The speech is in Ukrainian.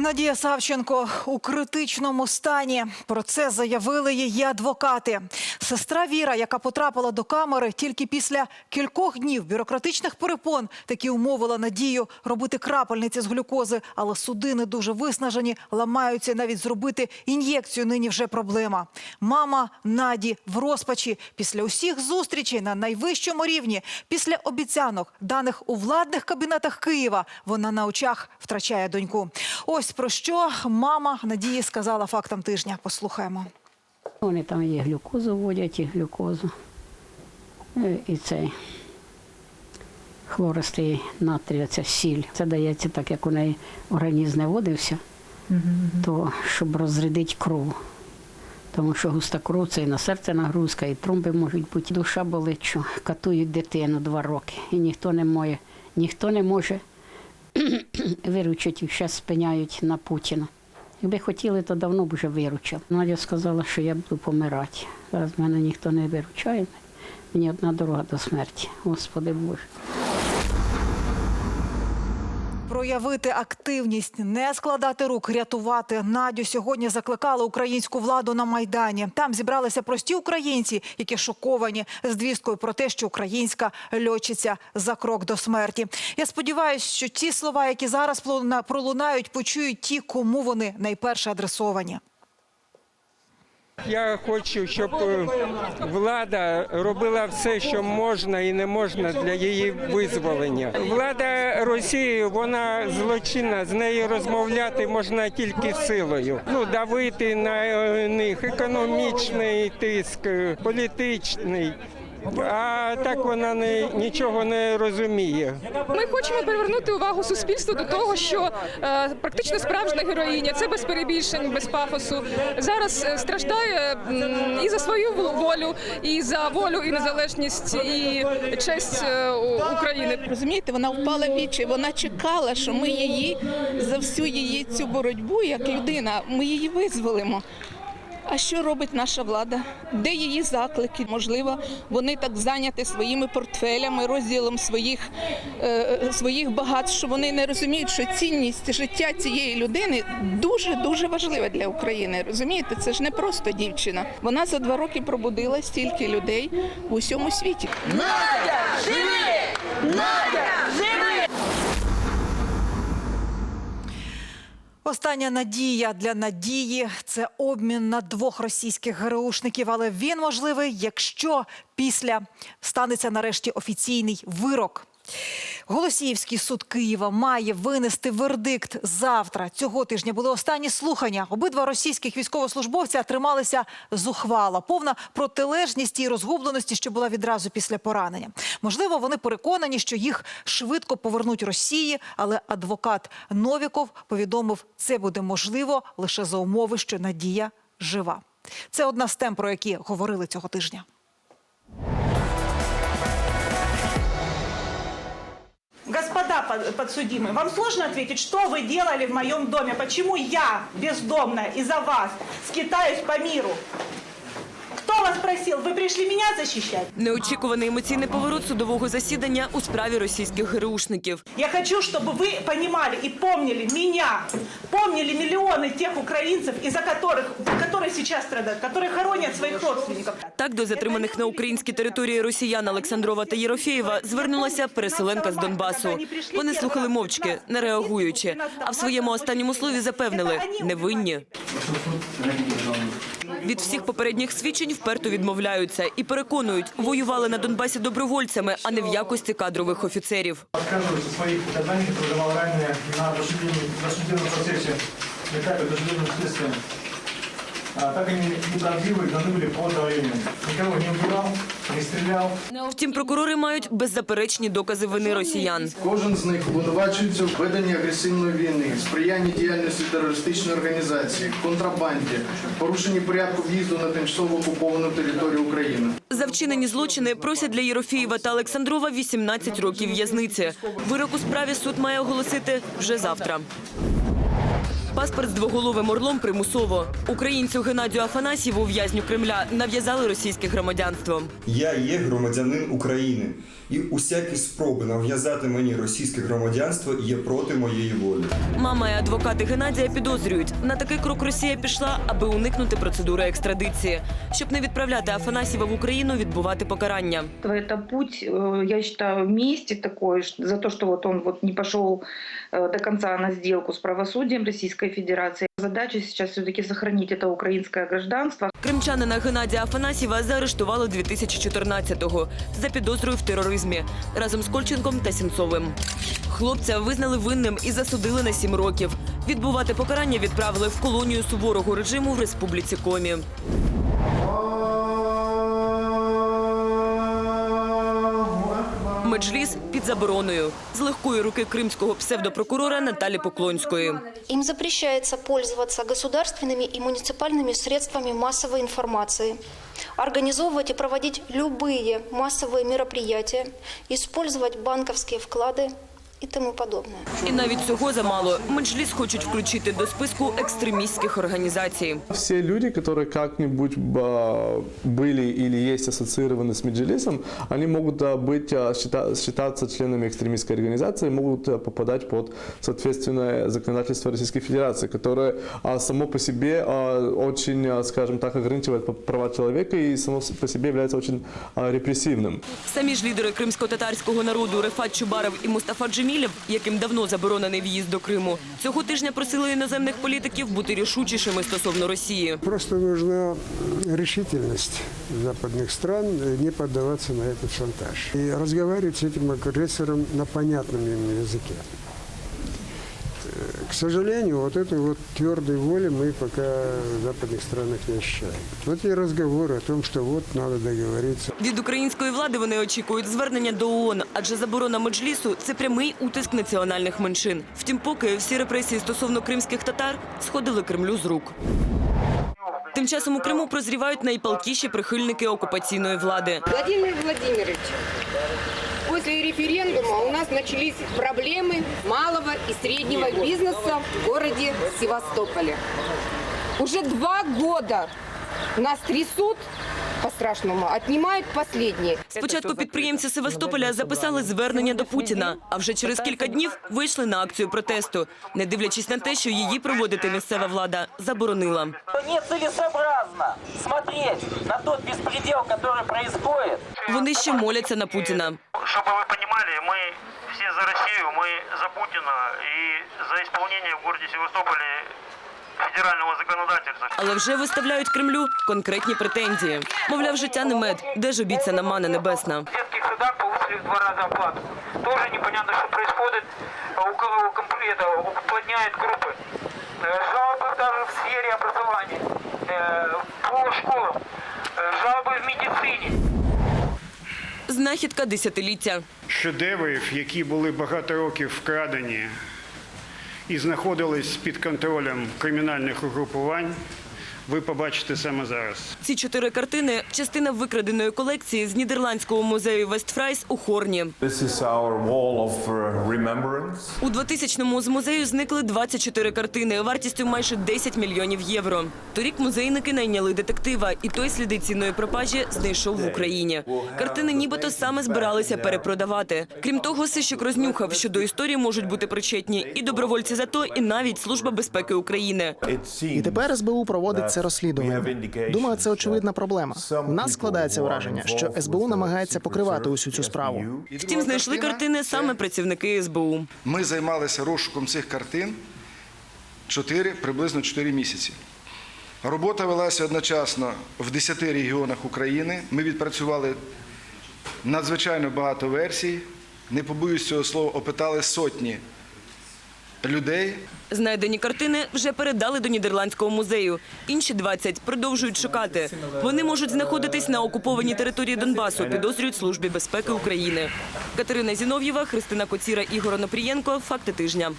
Надія Савченко у критичному стані. Про це заявили її адвокати. Сестра Віра, яка потрапила до камери тільки після кількох днів бюрократичних перепон, таки умовила Надію робити крапельниці з глюкози. Але судини дуже виснажені, ламаються. Навіть зробити ін'єкцію нині вже проблема. Мама Наді в розпачі після усіх зустрічей на найвищому рівні, після обіцянок, даних у владних кабінетах Києва, вона на очах втрачає доньку. Ось про що мама Надії сказала фактам тижня. Послухаємо. Вони там є глюкозу вводять, і глюкозу. Е, І цей хлористий натрій, ця сіль. Це дається так, як у неї організм не водився, то щоб розрядити кров. Тому що густа кров це і на серце нагрузка, і тромби можуть бути. Душа болить, що катують дитину два роки. І ніхто не може, ніхто не може виручити, їх ще спиняють на Путіна. Якби хотіли, то давно б вже виручили. Надя сказала, що я буду помирати. Зараз мене ніхто не виручає. Мені одна дорога до смерті. Господи Боже. Проявити активність, не складати рук, рятувати Надю сьогодні закликали українську владу на майдані. Там зібралися прості українці, які шоковані з звісткою про те, що українська льотчиця за крок до смерті. Я сподіваюся, що ті слова, які зараз пролунають, почують ті, кому вони найперше адресовані. Я хочу, щоб е, влада робила все, що можна і не можна для її визволення. Влада Росії вона злочинна, з нею розмовляти можна тільки силою. Ну давити на е, них економічний тиск, е, політичний. А так вона не нічого не розуміє. Ми хочемо привернути увагу суспільства до того, що е, практично справжня героїня, це без перебільшень, без пафосу. Зараз е, страждає м, і за свою волю, і за волю, і незалежність, і честь е, України. Розумієте, вона впала в вічі. Вона чекала, що ми її за всю її цю боротьбу, як людина, ми її визволимо. А що робить наша влада? Де її заклики? Можливо, вони так зайняті своїми портфелями, розділом своїх, е, своїх багатств, що вони не розуміють, що цінність життя цієї людини дуже дуже важлива для України. Розумієте, це ж не просто дівчина. Вона за два роки пробудила стільки людей в усьому світі. Остання надія для надії це обмін на двох російських ГРУшників. Але він можливий, якщо після станеться нарешті офіційний вирок. Голосіївський суд Києва має винести вердикт завтра. Цього тижня були останні слухання. Обидва російських військовослужбовця трималися зухвало. Повна протилежність і розгубленості, що була відразу після поранення. Можливо, вони переконані, що їх швидко повернуть Росії, але адвокат Новіков повідомив, це буде можливо лише за умови, що Надія жива. Це одна з тем, про які говорили цього тижня. Господа под- подсудимые, вам сложно ответить, что вы делали в моем доме? Почему я, бездомная, из-за вас скитаюсь по миру? Кто вас просил? Вы пришли меня защищать? Неочікуваний емоційний поворот судового засідання у справі російських ГРУшників. Я хочу, чтобы вы понимали и помнили меня, помнили миллионы тех украинцев, из-за которых, которые сейчас страдают, которые хоронят своих родственников. Так до затриманих на українській території росіян Олександрова та Єрофєєва звернулася переселенка з Донбасу. Вони слухали мовчки, не реагуючи. А в своєму останньому слові запевнили – невинні. Від всіх попередніх свідчень вперто відмовляються і переконують, воювали на Донбасі добровольцями, а не в якості кадрових офіцерів. отказываются в своих показаниях, которые давал ранее на досудебном, досудебном процессе, на этапе досудебного следствия. А, так они неправдивы и должны были по давлению. Никого не убивал, не стрелял. Втім, прокурори мають беззаперечні докази вини росіян. Кожен з них обвинувачується в веденні агресивної війни, сприянні діяльності терористичної організації, контрабанді, порушенні порядку в'їзду на тимчасово окуповану територію України. За вчинені злочини просять для Єрофєєва та Олександрова 18 років в'язниці. Вирок у справі суд має оголосити вже завтра. Паспорт з двоголовим орлом примусово. Українцю Геннадію Афанасьєву, в'язню Кремля, нав'язали російське громадянство. Я є громадянин України, і усякі спроби нав'язати мені російське громадянство є проти моєї волі. Мама і адвокати Геннадія підозрюють, на такий крок Росія пішла, аби уникнути процедури екстрадиції, щоб не відправляти Афанасьєва в Україну відбувати покарання. Это путь, э, я считаю, мести такой ш- за то, что вот он вот не пошел э, до конца на сделку с правосудием Российской Федерации. Задача сейчас все-таки сохранить это украинское гражданство. Кримчанина Геннадія Афанасьєва заарештували 2014-го за підозрою в тероризмі разом з Кольченком та Сінцовим. Хлопця визнали винним і засудили на сім років. Відбувати покарання відправили в колонію суворого режиму в республіці Комі. Меджліс під забороною з легкої руки кримського псевдопрокурора Наталі Поклонської. Им запрещается пользоваться государственными и муниципальными средствами массовой информации, организовывать и проводить любые массовые мероприятия, использовать банковские вклады и тому подобное. І навіть цього замало. Меджліс хочуть включити до списку екстремістських організацій. Все люди, которые как-нибудь а, были или есть ассоциированы с Меджилисом, они могут а, быть, а, счита- считаться членами экстремистской организации, могут а, попадать под соответственное законодательство Российской Федерации, которое а, само по себе а, очень, а, скажем так, ограничивает п- права человека и само с- по себе является очень а, репрессивным. Самі ж лідери кримсько-татарського народу Рефат Чубаров і Мустафа Джемілєв, яким давно заборонений в'їзд до Криму, цього тижня просили іноземних політиків бути рішучішими стосовно Росії. Просто нужна решительность западных стран э, не поддаваться на этот шантаж. И разговаривать с этим агрессором на понятном им языке. Э, К сожалению, вот этой вот твердой воли мы пока в западных странах не ощущаем. Вот и разговоры о том, что вот надо договориться. Від української влади вони очікують звернення до ООН, адже заборона меджлісу – це прямий утиск національних меншин. Втім, поки всі репресії стосовно кримських татар сходили Кремлю з рук. Тим часом у Криму прозрівають найпалкіші прихильники окупаційної влади. Владимир Владимирович, после референдума у нас начались проблемы малого и среднего бизнеса в городе Севастополе. Уже два года нас трясут по-страшному, отнимают последние. Спочатку підприємці Севастополя записали звернення до Путіна, а вже через кілька днів вийшли на акцію протесту, не дивлячись на те, що її проводити місцева влада заборонила. Нецелесообразно смотреть на тот беспредел, который происходит. Вони ще моляться на Путіна. Чтобы вы понимали, мы все за Россию, мы за Путина и за исполнение в городе Севастополе федерального законодательства. Але вже виставляють Кремлю конкретні претензії. Мовляв, життя не мед, де ж обіцяна мана небесна. В детских садах повысили в два раза оплату. Тоже непонятно, что происходит. У кого комп- это, уплотняет группы. Э, Жалобы даже в сфере образования. Э, По школам. Э, Жалобы в медицине. Знахідка десятиліття. Шедеврів, які були багато років вкрадені і знаходились під контролем кримінальних угрупувань, ви побачите саме зараз. Ці чотири картини – частина викраденої колекції з Нідерландського музею Вестфрайс у Хорні. У 2000-му з музею зникли 24 картини вартістю майже 10 мільйонів євро. Торік музейники найняли детектива, і той сліди цінної пропажі знайшов в Україні. Картини нібито саме збиралися перепродавати. Крім того, сищик рознюхав, що до історії можуть бути причетні і добровольці ЗАТО, і навіть Служба безпеки України. І тепер СБУ проводить це розслідування. Думаю, це очевидна проблема. У нас складається враження, що СБУ намагається покривати усю цю справу. Втім, знайшли картини саме працівники СБУ. Ми займалися розшуком цих картин 4, приблизно 4 місяці. Робота велася одночасно в 10 регіонах України. Ми відпрацювали надзвичайно багато версій. Не побоюсь цього слова, опитали сотні людей. Знайдені картини вже передали до Нідерландського музею. Інші 20 продовжують шукати. Вони можуть знаходитись на окупованій території Донбасу, підозрюють Службі безпеки України. Катерина Зінов'єва, Христина Коціра, Ігор Онопрієнко. Факти тижня.